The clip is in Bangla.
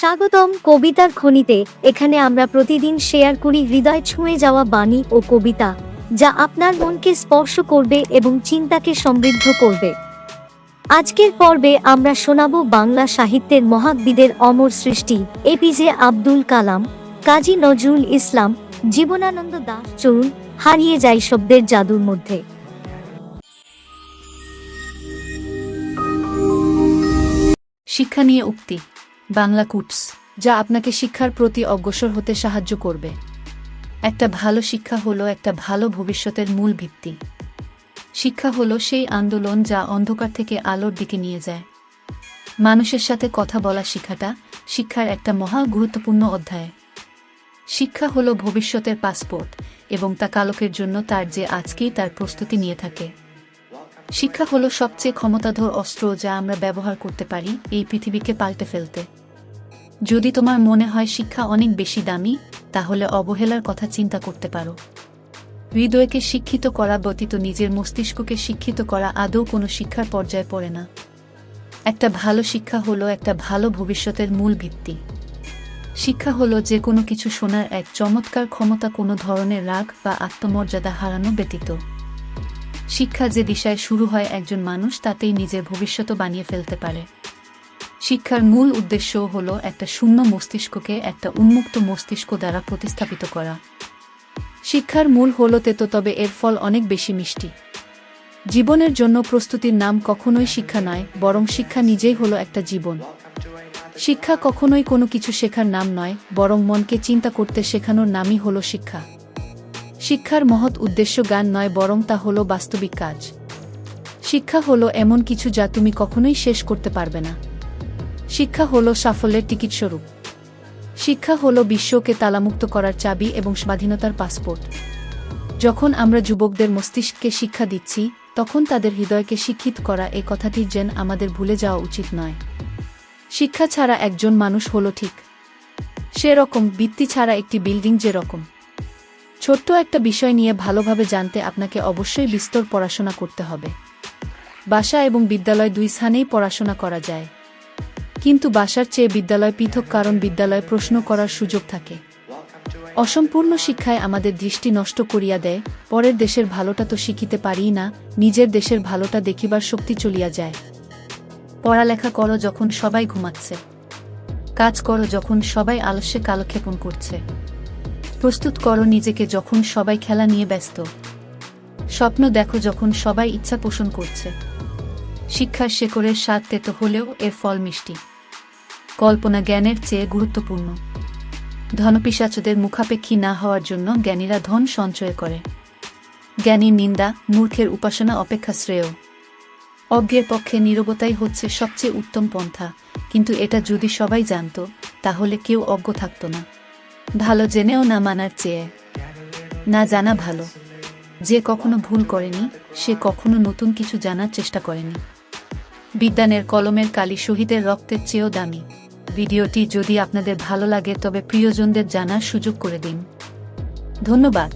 স্বাগতম কবিতার খনিতে। এখানে আমরা প্রতিদিন শেয়ার করি হৃদয় ছুঁয়ে যাওয়া বাণী ও কবিতা, যা আপনার মনকে স্পর্শ করবে এবং চিন্তাকে সমৃদ্ধ করবে। আজকের পর্বে আমরা শোনাব বাংলা সাহিত্যের মহাবিদের অমর সৃষ্টি, এপিজে আব্দুল কালাম, কাজী নজরুল ইসলাম, জীবনানন্দ দাস চরুণ হারিয়ে যায় শব্দের জাদুর মধ্যে। শিক্ষা নিয়ে উক্তি। বাংলা কুটস, যা আপনাকে শিক্ষার প্রতি অগ্রসর হতে সাহায্য করবে। একটা ভালো শিক্ষা হলো একটা ভালো ভবিষ্যতের মূল ভিত্তি। শিক্ষা হলো সেই আন্দোলন যা অন্ধকার থেকে আলোর দিকে নিয়ে যায়। মানুষের সাথে কথা বলা শিক্ষাটা শিক্ষার একটা মহা গুরুত্বপূর্ণ অধ্যায়। শিক্ষা হলো ভবিষ্যতের পাসপোর্ট এবং তা কালকের জন্য তার যে আজকেই তার প্রস্তুতি নিয়ে থাকে। শিক্ষা হলো সবচেয়ে ক্ষমতাধর অস্ত্র যা আমরা ব্যবহার করতে পারি এই পৃথিবীকে পাল্টে ফেলতে। যদি তোমার মনে হয় শিক্ষা অনেক বেশি দামি, তাহলে অবহেলার কথা চিন্তা করতে পারো। হৃদয়কে শিক্ষিত করা ব্যতীত নিজের মস্তিষ্ককে শিক্ষিত করা আদৌ কোনো শিক্ষার পর্যায়ে পড়ে না। একটা ভালো শিক্ষা হলো একটা ভালো ভবিষ্যতের মূল ভিত্তি। শিক্ষা হলো যে কোনো কিছু শোনার এক চমৎকার ক্ষমতা কোনো ধরনের রাগ বা আত্মমর্যাদা হারানো ব্যতীত। শিক্ষা যে দিশায় শুরু হয় একজন মানুষ, তাতেই নিজের ভবিষ্যৎ বানিয়ে ফেলতে পারে। শিক্ষার মূল উদ্দেশ্য হল একটা শূন্য মস্তিষ্ককে একটা উন্মুক্ত মস্তিষ্ক দ্বারা প্রতিস্থাপিত করা। শিক্ষার মূল হল তেতো, তবে এর ফল অনেক বেশি মিষ্টি। জীবনের জন্য প্রস্তুতির নাম কখনোই শিক্ষা নয়, বরং শিক্ষা নিজেই হলো একটা জীবন। শিক্ষা কখনোই কোনো কিছু শেখার নাম নয়, বরং মনকে চিন্তা করতে শেখানোর নামই হলো শিক্ষা। শিক্ষার মহৎ উদ্দেশ্য জ্ঞান নয়, বরং তা হলো বাস্তবিক কাজ। শিক্ষা হলো এমন কিছু যা তুমি কখনোই শেষ করতে পারবে না। শিক্ষা হল সাফল্যের টিকিট স্বরূপ। শিক্ষা হল বিশ্বকে তালামুক্ত করার চাবি এবং স্বাধীনতার পাসপোর্ট। যখন আমরা যুবকদের মস্তিষ্ককে শিক্ষা দিচ্ছি, তখন তাদের হৃদয়কে শিক্ষিত করা এ কথাটির যেন আমাদের ভুলে যাওয়া উচিত নয়। শিক্ষা ছাড়া একজন মানুষ হলো ঠিক। সেরকম বৃত্তি ছাড়া একটি বিল্ডিং যেরকম। ছোট্ট একটা বিষয় নিয়ে ভালোভাবে জানতে আপনাকে অবশ্যই বিস্তর পড়াশোনা করতে হবে। বাসা এবং বিদ্যালয় দুই স্থানেই পড়াশোনা করা যায়। কিন্তু বাসার চেয়ে বিদ্যালয় পৃথক কারণ বিদ্যালয়ে প্রশ্ন করার সুযোগ থাকে। অসম্পূর্ণ শিক্ষায় আমাদের দৃষ্টি নষ্ট করিয়া দেয়, পরের দেশের ভালোটা তো শিখিতে পারি না, নিজের দেশের ভালোটা দেখিবার শক্তি চলিয়া যায়। পড়ালেখা করো যখন সবাই ঘুমাচ্ছে। কাজ করো যখন সবাই আলস্যে কালক্ষেপণ করছে। প্রস্তুত করো নিজেকে যখন সবাই খেলা নিয়ে ব্যস্ত। স্বপ্ন দেখো যখন সবাই ইচ্ছা পোষণ করছে। শিক্ষার শেকড়ের স্বাদ তেতো হলেও এর ফল মিষ্টি। কল্পনা জ্ঞানের চেয়ে গুরুত্বপূর্ণ। ধনপিসাচদের মুখাপেক্ষী না হওয়ার জন্য জ্ঞানীরা ধন সঞ্চয় করে। জ্ঞানীর নিন্দা, মূর্খের উপাসনা অপেক্ষা শ্রেয়। অজ্ঞের পক্ষে নীরবতাই হচ্ছে সবচেয়ে উত্তম পন্থা, কিন্তু এটা যদি সবাই জানত, তাহলে কেউ অজ্ঞ থাকত না। ভালো জেনেও না মানার চেয়ে। না জানা ভালো। যে কখনো ভুল করেনি, সে কখনো নতুন কিছু জানার চেষ্টা করেনি। বিজ্ঞানের কলমের কালি শহীদের রক্তের চেয়েও দামি। ভিডিওটি যদি আপনাদের ভালো লাগে, তবে প্রিয়জনদের জানার সুযোগ করে দিন। ধন্যবাদ।